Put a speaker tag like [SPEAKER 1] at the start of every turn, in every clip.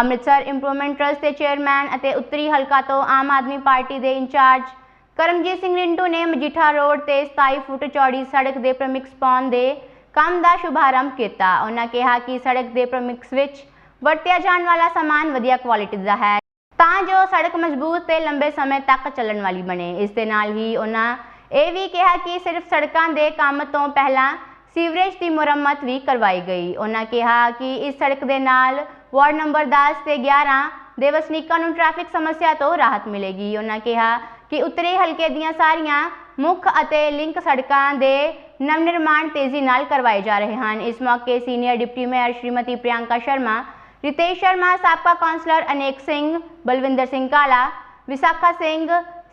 [SPEAKER 1] Amritsar improvement trust ਦੇ chairman ਅਤੇ ਉੱਤਰੀ ਹਲਕਾ ਤੋਂ ਆਮ ਆਦਮੀ ਪਾਰਟੀ ਦੇ ਇੰਚਾਰਜ ਕਰਮਜੀਤ ਸਿੰਘ ਰਿੰਟੂ ਨੇ ਮਜੀਠਾ ਰੋਡ ਤੇ 27 ਫੁੱਟ ਚੌੜੀ ਸੜਕ ਦੇ ਪ੍ਰਮਿਕਸ ਪਾਉਣ ਦੇ ਕੰਮ ਦਾ ਸ਼ੁਭਾਰੰਭ ਕੀਤਾ। ਉਹਨਾਂ ਕਿਹਾ ਕਿ ਸੜਕ ਦੇ ਪ੍ਰਮਿਕਸ ਵਿੱਚ ਵਰਤਿਆ ਜਾਣ ਵਾਲਾ ਸਮਾਨ ਵਧੀਆ ਕੁਆਲਿਟੀ ਦਾ ਹੈ, ਤਾਂ ਜੋ ਸੜਕ ਮਜ਼ਬੂਤ ਤੇ ਲੰਬੇ ਸਮੇਂ ਤੱਕ ਚੱਲਣ ਵਾਲੀ ਬਣੇ। ਇਸ ਦੇ ਨਾਲ ਹੀ ਉਹਨਾਂ ਇਹ ਵੀ ਕਿਹਾ ਕਿ ਸਿਰਫ ਸੜਕਾਂ ਦੇ ਕੰਮ ਤੋਂ ਪਹਿਲਾਂ ਸੀਵਰੇਜ ਦੀ ਮੁਰੰਮਤ ਵੀ ਕਰਵਾਈ ਗਈ। ਉਹਨਾਂ ਕਿਹਾ ਕਿ ਇਸ ਸੜਕ ਦੇ ਨਾਲ ਵਾਰਡ ਨੰਬਰ 10 ਤੇ 11 ਦੇ ਵਸਨੀਕਾਂ ਨੂੰ ਟ੍ਰੈਫਿਕ ਸਮੱਸਿਆ ਤੋਂ ਰਾਹਤ ਮਿਲੇਗੀ। ਉਹਨਾਂ ਕਿਹਾ ਕਿ ਉੱਤਰੀ ਹਲਕੇ ਦੀਆਂ ਸਾਰੀਆਂ ਮੁੱਖ ਅਤੇ ਲਿੰਕ ਸੜਕਾਂ ਦੇ ਨਵ ਨਿਰਮਾਣ ਤੇਜ਼ੀ ਨਾਲ ਕਰਵਾਏ ਜਾ ਰਹੇ ਹਨ। ਇਸ ਮੌਕੇ senior deputy mayor Shrimati Priyanka Sharma, Ritesh Sharma, ਸਾਬਕਾ ਕਾਉਂਸਲਰ ਅਨੇਕ ਸਿੰਘ, ਬਲਵਿੰਦਰ ਸਿੰਘ ਕਾਲਾ, ਵਿਸਾਖਾ ਸਿੰਘ,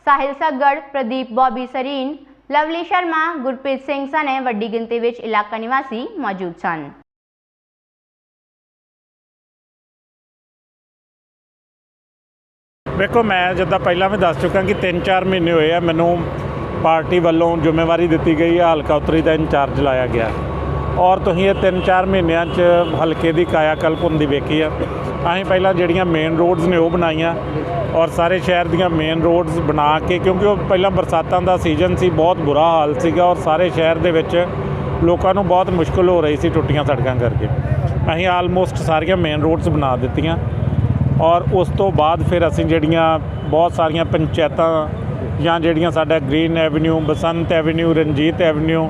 [SPEAKER 1] ਸਾਹਿਲ ਸੱਗੜ, ਪ੍ਰਦੀਪ ਬੋਬੀ ਸਰੀਨ, ਲਵਲੀ ਸ਼ਰਮਾ, ਗੁਰਪ੍ਰੀਤ ਸਿੰਘ ਸਨੇ ਵੱਡੀ ਗਿਣਤੀ ਵਿੱਚ ਇਲਾਕਾ ਨਿਵਾਸੀ ਮੌਜੂਦ ਸਨ।
[SPEAKER 2] ਵੇਖੋ, ਮੈਂ ਜਿੱਦਾਂ ਪਹਿਲਾਂ ਵੀ ਦੱਸ ਚੁੱਕਾ ਕਿ 3-4 ਮਹੀਨੇ ਹੋਏ ਆ, ਮੈਨੂੰ ਪਾਰਟੀ ਵੱਲੋਂ ਜ਼ਿੰਮੇਵਾਰੀ ਦਿੱਤੀ ਗਈ ਹੈ ਹਲਕਾ ਉੱਤਰੀ ਦਾ ਇੰਚਾਰਜ ਲਾਇਆ ਗਿਆ। ਔਰ ਤੁਸੀਂ ਇਹ 3-4 ਮਹੀਨਿਆਂ 'ਚ ਹਲਕੇ ਦੀ ਕਾਇਆ ਕਲਪ ਹੁੰਦੀ ਵੇਖੀ ਆ। ਅਸੀਂ ਪਹਿਲਾਂ ਜਿਹੜੀਆਂ ਮੇਨ ਰੋਡਸ ਨੇ ਉਹ ਬਣਾਈਆਂ ਔਰ ਸਾਰੇ ਸ਼ਹਿਰ ਦੀਆਂ ਮੇਨ ਰੋਡਸ ਬਣਾ ਕੇ, ਕਿਉਂਕਿ ਉਹ ਪਹਿਲਾਂ ਬਰਸਾਤਾਂ ਦਾ ਸੀਜ਼ਨ ਸੀ, ਬਹੁਤ ਬੁਰਾ ਹਾਲ ਸੀਗਾ ਔਰ ਸਾਰੇ ਸ਼ਹਿਰ ਦੇ ਵਿੱਚ ਲੋਕਾਂ ਨੂੰ ਬਹੁਤ ਮੁਸ਼ਕਲ ਹੋ ਰਹੀ ਸੀ ਟੁੱਟੀਆਂ ਸੜਕਾਂ ਕਰਕੇ। ਅਸੀਂ ਆਲਮੋਸਟ ਸਾਰੀਆਂ ਮੇਨ ਰੋਡਸ ਬਣਾ ਦਿੱਤੀਆਂ। ਔਰ ਉਸ ਤੋਂ ਬਾਅਦ ਫਿਰ ਅਸੀਂ ਜਿਹੜੀਆਂ ਬਹੁਤ ਸਾਰੀਆਂ ਪੰਚਾਇਤਾਂ ਜਾਂ ਜਿਹੜੀਆਂ ਸਾਡਾ Green Avenue Basant Avenue Ranjit Avenue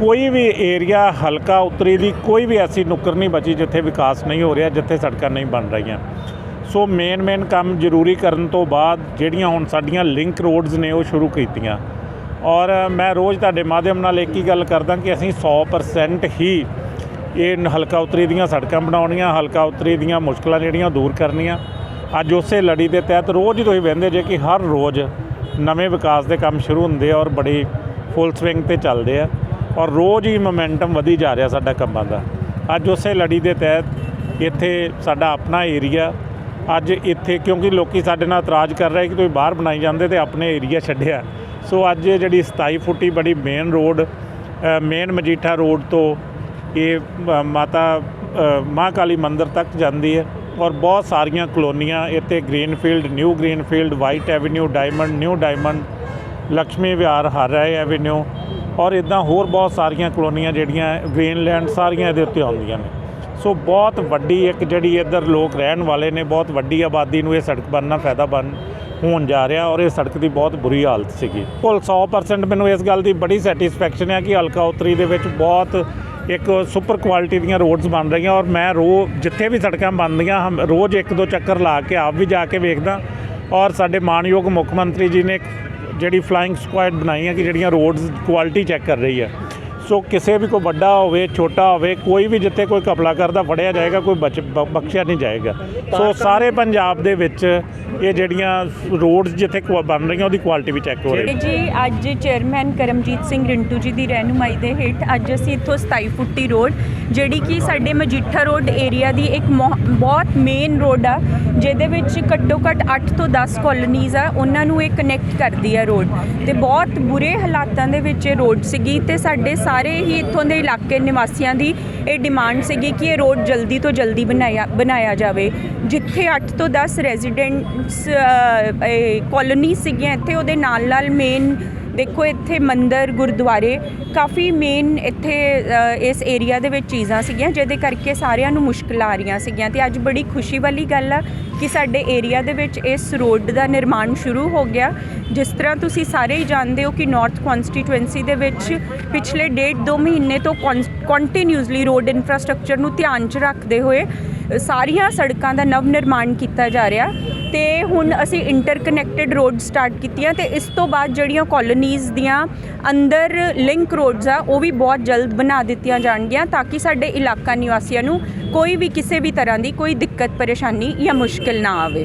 [SPEAKER 2] ਕੋਈ ਵੀ ਏਰੀਆ ਹਲਕਾ ਉੱਤਰੀ ਦੀ ਕੋਈ ਵੀ ਐਸੀ ਨੁੱਕਰ ਨਹੀਂ ਬਚੀ ਜਿੱਥੇ ਵਿਕਾਸ ਨਹੀਂ ਹੋ ਰਿਹਾ, ਜਿੱਥੇ ਸੜਕਾਂ ਨਹੀਂ ਬਣ ਰਹੀਆਂ। ਸੋ ਮੇਨ ਮੇਨ ਕੰਮ ਜ਼ਰੂਰੀ ਕਰਨ ਤੋਂ ਬਾਅਦ ਜਿਹੜੀਆਂ ਹੁਣ ਸਾਡੀਆਂ ਲਿੰਕ ਰੋਡਸ ਨੇ ਉਹ ਸ਼ੁਰੂ ਕੀਤੀਆਂ। ਔਰ ਮੈਂ ਰੋਜ਼ ਤੁਹਾਡੇ ਮਾਧਿਅਮ ਨਾਲ ਇੱਕ ਹੀ ਗੱਲ ਕਰਦਾ ਕਿ ਅਸੀਂ 100% ਹੀ ਇਹ ਹਲਕਾ ਉੱਤਰੀ ਦੀਆਂ ਸੜਕਾਂ ਬਣਾਉਣੀਆਂ, ਹਲਕਾ ਉੱਤਰੀ ਦੀਆਂ ਮੁਸ਼ਕਲਾਂ ਜਿਹੜੀਆਂ ਦੂਰ ਕਰਨੀਆਂ। ਅੱਜ ਉਸੇ ਲੜੀ ਦੇ ਤਹਿਤ ਰੋਜ਼ ਹੀ ਤੁਸੀਂ ਵਹਿੰਦੇ ਜੇ ਕਿ ਹਰ ਰੋਜ਼ ਨਵੇਂ ਵਿਕਾਸ ਦੇ ਕੰਮ ਸ਼ੁਰੂ ਹੁੰਦੇ ਆ ਔਰ ਬੜੀ ਫੁੱਲ ਸਵਿੰਗ ਤੇ ਚੱਲਦੇ ਆ ਔਰ ਰੋਜ਼ ਹੀ ਮੋਮੈਂਟਮ ਵਧੀ ਜਾ ਰਿਹਾ ਸਾਡਾ ਕੰਮਾਂ ਦਾ। ਅੱਜ ਉਸੇ ਲੜੀ ਦੇ ਤਹਿਤ ਇੱਥੇ ਸਾਡਾ ਆਪਣਾ ਏਰੀਆ ਅੱਜ ਇੱਥੇ ਕਿਉਂਕਿ ਲੋਕੀ ਸਾਡੇ ਨਾਲ ਇਤਰਾਜ਼ ਕਰ ਰਹੇ ਕਿ ਤੁਸੀਂ ਬਾਹਰ ਬਣਾਈ ਜਾਂਦੇ ਤੇ ਆਪਣੇ ਏਰੀਆ ਛੱਡਿਆ। ਸੋ ਅੱਜ ਇਹ ਜਿਹੜੀ 27 ਫੁੱਟੀ ਬੜੀ main road main Majitha road ਤੋਂ ਇਹ ਮਾਤਾ ਮਾਂ ਕਾਲੀ ਮੰਦਿਰ ਤੱਕ ਜਾਂਦੀ ਹੈ ਔਰ ਬਹੁਤ ਸਾਰੀਆਂ ਕਲੋਨੀਆਂ ਇੱਥੇ Greenfield new Greenfield white avenue diamond new diamond Lakshmi Vihar ਹਰਾਏ avenue ਔਰ ਇਦਾਂ ਹੋਰ ਬਹੁਤ ਸਾਰੀਆਂ ਕਲੋਨੀਆਂ ਜਿਹੜੀਆਂ ਗ੍ਰੀਨਲੈਂਡ ਸਾਰੀਆਂ ਇਹਦੇ ਉੱਤੇ ਆਉਂਦੀਆਂ ਨੇ। ਸੋ ਬਹੁਤ ਵੱਡੀ ਇੱਕ ਜਿਹੜੀ ਇੱਧਰ ਲੋਕ ਰਹਿਣ ਵਾਲੇ ਨੇ, ਬਹੁਤ ਵੱਡੀ ਆਬਾਦੀ ਨੂੰ ਇਹ ਸੜਕ ਬਣਨਾ ਫਾਇਦਾ ਬਣ, ਹੋਣ ਜਾ ਰਿਹਾ ਔਰ ਇਹ ਸੜਕ ਦੀ ਬਹੁਤ ਬੁਰੀ ਹਾਲਤ ਸੀਗੀ। ਕੁੱਲ 100% ਮੈਨੂੰ ਇਸ ਗੱਲ ਦੀ ਬੜੀ ਸੈਟੀਸਫੈਕਸ਼ਨ ਹੈ ਕਿ ਹਲਕਾ ਉੱਤਰੀ ਦੇ ਵਿੱਚ ਬਹੁਤ ਇੱਕ ਸੁਪਰ ਕੁਆਲਿਟੀ ਦੀਆਂ ਰੋਡਸ ਬਣ ਰਹੀਆਂ ਔਰ ਮੈਂ ਰੋ ਜਿੱਥੇ ਵੀ ਸੜਕਾਂ ਬਣਦੀਆਂ, ਹਮ ਰੋਜ਼ ਇੱਕ ਦੋ ਚੱਕਰ ਲਾ ਕੇ ਆਪ ਵੀ ਜਾ ਕੇ ਵੇਖਦਾ। ਔਰ ਸਾਡੇ ਮਾਨਯੋਗ ਮੁੱਖ ਮੰਤਰੀ ਜੀ ਨੇ ਜਿਹੜੀ ਫਲਾਈਂਗ ਸਕੁਐਡ ਬਣਾਈ ਹੈ ਕਿ ਜਿਹੜੀਆਂ ਰੋਡਸ ਕੁਆਲਿਟੀ ਚੈੱਕ ਕਰ ਰਹੀ ਹੈ ਸੋ ਕਿਸੇ ਵੀ ਕੋਈ ਵੱਡਾ ਹੋਵੇ ਛੋਟਾ ਹੋਵੇ ਕੋਈ ਵੀ ਜਿੱਥੇ ਕੋਈ ਕਪਲਾ ਕਰਦਾ ਫੜਿਆ ਜਾਏਗਾ ਕੋਈ ਬਖਸ਼ਿਆ ਨਹੀਂ ਜਾਏਗਾ। ਸੋ ਸਾਰੇ ਪੰਜਾਬ ਦੇ ਵਿੱਚ ਇਹ ਜਿਹੜੀਆਂ ਰੋਡਸ ਜਿੱਥੇ ਬਣ ਰਹੀਆਂ ਉਹਦੀ ਕੁਆਲਿਟੀ ਵੀ ਚੈੱਕ ਹੋ ਰਹੀ ਹੈ।
[SPEAKER 3] ਜੀ ਅੱਜ ਚੇਅਰਮੈਨ ਕਰਮਜੀਤ ਸਿੰਘ ਰਿੰਟੂ ਜੀ ਦੀ ਰਹਿਨੁਮਾਈ ਦੇ ਹੇਠ ਅੱਜ ਅਸੀਂ ਇੱਥੋਂ 27 ਫੁੱਟੀ ਰੋਡ ਜਿਹੜੀ ਕਿ ਸਾਡੇ ਮਜੀਠਾ ਰੋਡ ਏਰੀਆ ਦੀ ਇੱਕ ਬਹੁਤ ਮੇਨ ਰੋਡ ਆ ਜਿਹਦੇ ਵਿੱਚ ਘੱਟੋ ਘੱਟ 8 ਤੋਂ 10 ਕਾਲੋਨੀਜ਼ ਆ ਉਹਨਾਂ ਨੂੰ ਇਹ ਕਨੈਕਟ ਕਰਦੀ ਆ ਰੋਡ ਤੇ ਬਹੁਤ ਬੁਰੇ ਹਾਲਾਤਾਂ ਦੇ ਵਿੱਚ ਇਹ ਰੋਡ ਸੀਗੀ ਤੇ ਸਾਡੇ ਸਾਰੇ ਹੀ ਇੱਥੋਂ ਦੇ ਇਲਾਕੇ ਨਿਵਾਸੀਆਂ ਦੀ ਇਹ ਡਿਮਾਂਡ ਸੀਗੀ ਕਿ ਇਹ ਰੋਡ ਜਲਦੀ ਤੋਂ ਜਲਦੀ ਬਣਾਇਆ ਬਣਾਇਆ ਜਾਵੇ। ਜਿੱਥੇ 8 ਤੋਂ 10 ਰੈਜ਼ੀਡੈਂਟਸ ਕਾਲੋਨੀ ਸੀਗੀਆਂ, ਇੱਥੇ ਉਹਦੇ ਨਾਲ ਨਾਲ ਮੇਨ ਦੇਖੋ, ਇੱਥੇ ਮੰਦਰ, ਗੁਰਦੁਆਰੇ ਕਾਫੀ ਮੇਨ ਇੱਥੇ ਇਸ ਏਰੀਆ ਦੇ ਵਿੱਚ ਚੀਜ਼ਾਂ ਸੀਗੀਆਂ, ਜਿਹਦੇ ਕਰਕੇ ਸਾਰਿਆਂ ਨੂੰ ਮੁਸ਼ਕਲ ਆ ਰਹੀਆਂ ਸੀਗੀਆਂ। ਤੇ ਅੱਜ ਬੜੀ ਖੁਸ਼ੀ ਵਾਲੀ ਗੱਲ ਆ ਕਿ ਸਾਡੇ ਏਰੀਆ ਦੇ ਵਿੱਚ ਇਸ ਰੋਡ ਦਾ ਨਿਰਮਾਣ ਸ਼ੁਰੂ ਹੋ ਗਿਆ। ਜਿਸ ਤਰ੍ਹਾਂ ਤੁਸੀਂ ਸਾਰੇ ਹੀ ਜਾਣਦੇ ਹੋ ਕਿ ਨਾਰਥ ਕਨਸਟੀਟੂਐਂਸੀ ਦੇ ਵਿੱਚ ਪਿਛਲੇ ਡੇਢ ਦੋ ਮਹੀਨੇ ਤੋਂ ਕੰਟੀਨਿਊਸਲੀ ਰੋਡ ਇਨਫਰਾਸਟ੍ਰਕਚਰ ਨੂੰ ਧਿਆਨ 'ਚ ਰੱਖਦੇ ਹੋਏ ਸਾਰੀਆਂ ਸੜਕਾਂ ਦਾ ਨਵ ਨਿਰਮਾਣ ਕੀਤਾ ਜਾ ਰਿਹਾ। ਤੇ ਹੁਣ ਅਸੀਂ ਇੰਟਰਕਨੈਕਟਡ ਰੋਡ ਸਟਾਰਟ ਕੀਤੀਆਂ ਤੇ ਇਸ ਤੋਂ ਬਾਅਦ ਜਿਹੜੀਆਂ ਕਾਲੋਨੀਜ਼ ਦੀਆਂ ਅੰਦਰ ਲਿੰਕ ਰੋਡਸ ਆ, ਉਹ ਵੀ ਬਹੁਤ ਜਲਦ ਬਣਾ ਦਿੱਤੀਆਂ ਜਾਣਗੀਆਂ ਤਾਂ ਕਿ ਸਾਡੇ ਇਲਾਕਾ ਨਿਵਾਸੀਆਂ ਨੂੰ ਕੋਈ ਵੀ ਕਿਸੇ ਵੀ ਤਰ੍ਹਾਂ ਦੀ ਕੋਈ ਦਿੱਕਤ, ਪਰੇਸ਼ਾਨੀ ਜਾਂ ਮੁਸ਼ਕਲ ਨਾ ਆਵੇ।